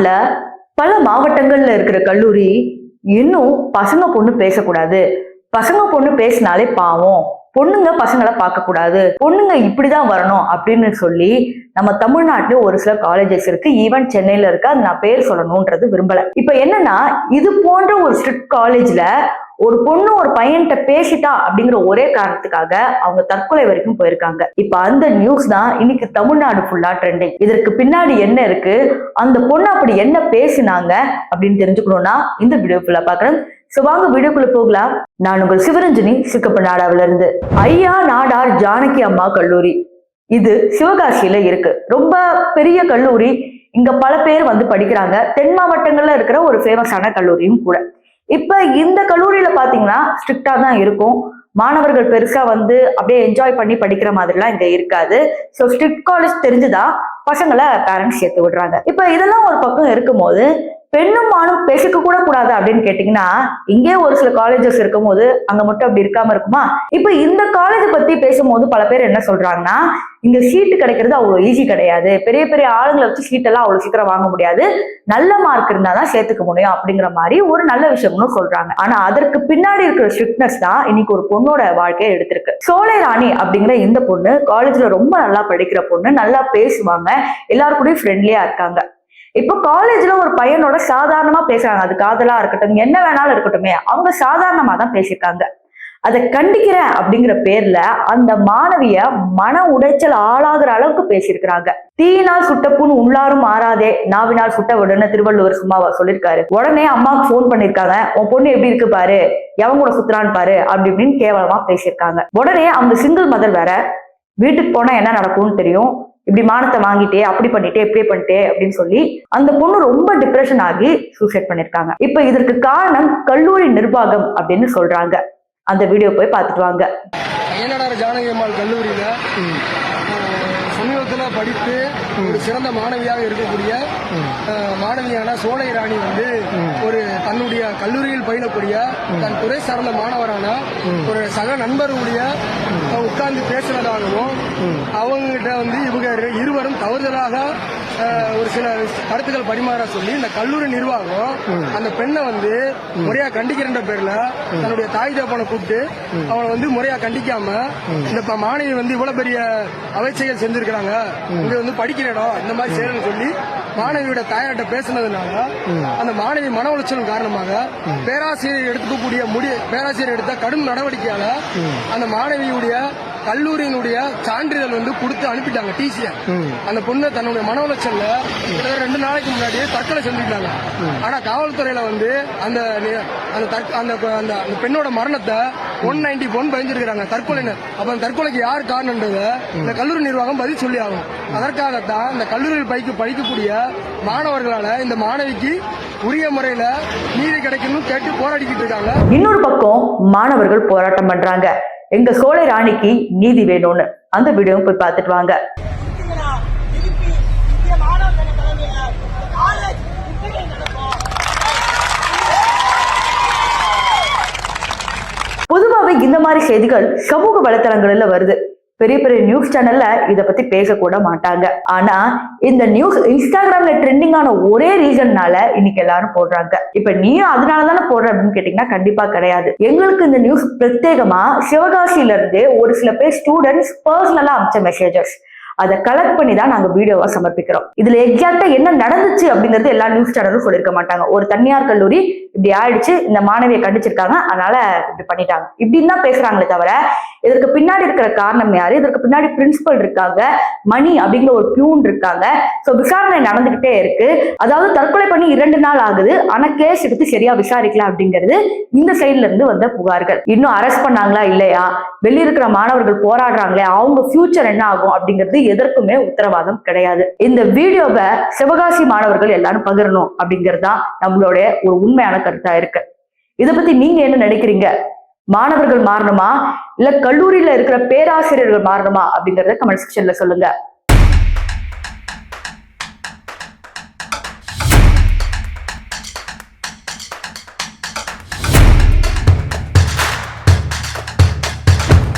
தமிழ்நாட்டுல பல மாவட்டங்கள்ல இருக்கிற கல்லூரி இன்னும் பசங்க பொண்ணு பேசக்கூடாது. பசங்க பொண்ணு பேசினாலே பாவம். பொண்ணுங்க பசங்களை பார்க்கக்கூடாது. பொண்ணுங்க இப்படிதான் வரணும் அப்படின்னு சொல்லி நம்ம தமிழ்நாட்டுல ஒரு சில காலேஜஸ் இருக்கு. ஈவன் சென்னையில இருக்கு. அது நான் பேர் சொல்லணும்ன்றது விரும்பல. இப்ப என்னன்னா இது போன்ற ஒரு ஸ்ட்ரிக்ட் காலேஜ்ல ஒரு பொண்ணு ஒரு பையன்கிட்ட பேசிட்டா அப்படிங்கிற ஒரே காரணத்துக்காக அவங்க தற்கொலை வரைக்கும் போயிருக்காங்க. இப்ப அந்த நியூஸ் தான் இன்னைக்கு தமிழ்நாடு ஃபுல்லா ட்ரெண்டிங் இதற்கு பின்னாடி என்ன இருக்கு? அந்த பொண்ணு அப்படி என்ன பேசினாங்க அப்படின்னு தெரிஞ்சுக்கணும்னா இந்த வீடியோ ஃபுல்லா பாக்குறேன் சோ வாங்க வீடியோக்குள்ள போகலாம். நான் உங்கள் சிவரஞ்சனி சிக்கப்ப நாடாவில இருந்து. ஐயா நாடார் ஜானகி அம்மா கல்லூரி. இது சிவகாசியில இருக்கு. ரொம்ப பெரிய கல்லூரி. இங்க பல பேர் வந்து படிக்கிறாங்க. தென் மாவட்டங்கள்ல இருக்கிற ஒரு ஃபேமஸான கல்லூரியும் கூட. இப்ப இந்த கல்லூரியில பாத்தீங்கன்னா ஸ்ட்ரிக்டா தான் இருக்கும். மாணவர்கள் பெருசா வந்து அப்படியே என்ஜாய் பண்ணி படிக்கிற மாதிரிலாம் இங்க இருக்காது. ஸோ ஸ்ட்ரிக்ட் காலேஜ் தெரிஞ்சுதான் பசங்களை பேரண்ட்ஸ் சேர்த்து விடுறாங்க. இப்ப இதெல்லாம் ஒரு பக்கம் இருக்கும்போது பெண்ணும் ஆணும் பேசிக்க கூட கூடாது அப்படின்னு கேட்டீங்கன்னா இங்கே ஒரு சில காலேஜஸ் இருக்கும்போது அங்க மட்டும் அப்படி இருக்காம இருக்குமா? இப்ப இந்த காலேஜ் பத்தி பேசும்போது பல பேர் என்ன சொல்றாங்கன்னா இங்க சீட்டு கிடைக்கிறது அவ்வளவு ஈஸி கிடையாது. பெரிய பெரிய ஆளுங்களை வச்சு சீட்டெல்லாம் அவ்வளவு சீக்கிரம் வாங்க முடியாது. நல்ல மார்க் இருந்தாதான் சேர்த்துக்க முடியும் அப்படிங்கிற மாதிரி ஒரு நல்ல விஷயம்னு சொல்றாங்க. ஆனா அதற்கு பின்னாடி இருக்கிற ஸ்ட்ரிக்ட்னஸ் தான் இன்னைக்கு ஒரு பொண்ணோட வாழ்க்கையை எடுத்திருக்கு. சோலை ராணி அப்படிங்கிற இந்த பொண்ணு காலேஜ்ல ரொம்ப நல்லா படிக்கிற பொண்ணு நல்லா பேசுவாங்க எல்லாருக்கூடயும் ஃப்ரெண்ட்லியா இருக்காங்க. இப்போ காலேஜ்ல ஒரு பையனோட சாதாரணமா பேசுறாங்க. அது காதலா இருக்கட்டும் என்ன வேணாலும் இருக்கட்டுமே. அவங்க சாதாரணமா தான் பேசியிருக்காங்க. அதை கண்டிக்கிறேன் அப்படிங்கிற பேர்ல அந்த மாணவிய மன உடைச்சல் ஆளாகிற அளவுக்கு பேசியிருக்கிறாங்க. தீயினால் சுட்ட உள்ளாரும் மாறாதே நாவினால் சுட்ட உடனே திருவள்ளுவர் சும்மாவா சொல்லியிருக்காரு. உடனே அம்மாவுக்கு ஃபோன் பண்ணிருக்காங்க உன் பொண்ணு எப்படி இருக்கு பாரு? எவன் கூட சுத்துறான்னு பாரு? அப்படி இப்படின்னு கேவலமா பேசியிருக்காங்க. உடனே அவங்க சிங்கிள் மதர் வேற வீட்டுக்கு போனா என்ன நடக்கும்னு தெரியும். இப்படி மானத்தை வாங்கிட்டே அப்படி பண்ணிட்டே இப்படி பண்ணிட்டே அப்படின்னு சொல்லி அந்த பொண்ணு ரொம்ப டிப்ரெஷன் ஆகி சூசைட் பண்ணிருக்காங்க. இப்ப இதற்கு காரணம் கல்லூரி நிர்வாகம் அப்படின்னு சொல்றாங்க. அந்த வீடியோ போய் பார்த்துட்டு வாங்க. அய்யனார் ஜானகி அம்மாள் கல்லூரியில்? படித்து ஒரு சிறந்த மாணவியாக இருக்கக்கூடிய மாணவியான சோலை ராணி வந்து ஒரு தன்னுடைய கல்லூரியில் பயிலக்கூடிய தன் துறை சார்ந்த மாணவரான ஒரு சக நண்பருடைய உட்கார்ந்து பேசுறதாகவும் அவங்ககிட்ட வந்து இவங்க இருவரும் தவறுதலாக ஒரு சில கருத்துக்கள் பரிமாற சொல்லி இந்த கல்லூரி நிர்வாகம் அந்த பெண்ணை வந்து முறையா கண்டிக்கிற பேர்ல தன்னுடைய தாய் தகப்பனை கூப்பிட்டு அவனை வந்து முறையா கண்டிக்காம இந்த மாணவி வந்து இவ்வளவு பெரிய அவைச்செயல் செஞ்சிருக்கிறாங்க. இங்க வந்து படிக்கிற இடம் இந்த மாதிரி செய்யணும்னு சொல்லி மாணவியோட தாயார்கிட்ட பேசுனதுனால அந்த மாணவி மன உளைச்சல் காரணமாக பேராசிரியர் எடுத்துக்கக்கூடிய முடி பேராசிரியர் எடுத்த கடும் நடவடிக்கையால அந்த மாணவியுடைய கல்லூரியினுடைய சான்றிதழ் வந்து கொடுத்து அனுப்பிட்டாங்க டிசிய அந்த பொண்ணு தன்னுடைய மன உளைச்சல்ல ரெண்டு நாளைக்கு முன்னாடியே தற்கொலை செஞ்சுட்டாங்க. ஆனா காவல்துறையில வந்து அந்த அந்த தற்க- அந்த அந்த பெண்ணோட மரணத்தை ஒன் நைன்டி ஒன் பயந்துருக்காங்க தற்கொலையினர் அப்ப அந்த தற்கொலைக்கு யார் காரணம்ன்றத இந்த கல்லூரி நிர்வாகம் பதில் சொல்லி ஆகும் அதற்காகத்தான் இந்த கல்லூரியில் பைக்கு படிக்கக்கூடிய மாணவர்களால இந்த மாணவிக்கு உரிய முறையில நீதி கிடைக்கணும்னு கேட்டு போராடிக்கிட்டு இருக்காங்க. இன்னொரு பக்கம் மாணவர்கள் போராட்டம் பண்றாங்க. எங்க சோலை ராணிக்கு நீதி வேணும்னு. அந்த வீடியோவும் போய் பார்த்துட்டு வாங்க. பொதுவாகவே இந்த மாதிரி செய்திகள் சமூக வலைத்தளங்கள்ல வருது. பெரிய பெரிய நியூஸ் சேனல்ல இதை பத்தி பேசக்கூட மாட்டாங்க. ஆனா இந்த நியூஸ் இன்ஸ்டாகிராம்ல ட்ரெண்டிங் ஆன ஒரே ரீசன்னால இன்னைக்கு எல்லாரும் போடுறாங்க. இப்ப நீயும் அதனால தானே போடுற அப்படின்னு கேட்டீங்கன்னா கண்டிப்பா கிடையாது. எங்களுக்கு இந்த நியூஸ் பிரத்யேகமா சிவகாசியில இருந்து ஒரு சில பேர் ஸ்டூடெண்ட்ஸ் பர்சனலா அமிச்ச மெசேஜஸ் அதை கலெக்ட் பண்ணி தான் நாங்க வீடியோவா சமர்ப்பிக்கிறோம். இதுல எக்ஸாக்டா என்ன நடந்துச்சு அப்படிங்கறது எல்லா நியூஸ் சேனலும் சொல்லியிருக்க மாட்டாங்க. ஒரு தனியார் கல்லூரி இப்படி ஆயிடுச்சு இந்த மாணவியை கண்டிச்சிருக்காங்க அதனால இப்படி பண்ணிட்டாங்க. இப்படின்னு தான் பேசுறாங்களே தவிர இதற்கு பின்னாடி இருக்கிற காரணம் யாரு? இதற்கு பின்னாடி பிரின்சிபல் இருக்காங்க மணி அப்படிங்கிற ஒரு பியூன் இருக்காங்க. சோ விசாரணை நடந்துகிட்டே இருக்கு. அதாவது தற்கொலை பண்ணி இரண்டு நாள் ஆகுது. ஆனா கேஸ் எடுத்து சரியா விசாரிக்கல அப்படிங்கிறது இந்த சைட்ல இருந்து வந்த புகார்கள். இன்னும் அரெஸ்ட் பண்ணாங்களா இல்லையா? வெளியிருக்கிற மாணவர்கள் போராடுறாங்களே அவங்க ஃபியூச்சர் என்ன ஆகும் அப்படிங்கிறது எதற்குமே உத்தரவாதம் கிடையாது. இந்த வீடியோவை சிவகாசி மாணவர்கள் எல்லாரும் பகிரணும் அப்படிங்கிறது தான் நம்மளுடைய ஒரு உண்மையான கருத்தா இருக்கு. இதை பத்தி நீங்க என்ன நினைக்கிறீங்க? மாணவர்கள் மாறணுமா? இல்ல கல்லூரியில இருக்கிற பேராசிரியர்கள் மாறணுமா? அப்படிங்கறத கமெண்ட் செக்ஷன்ல சொல்லுங்க.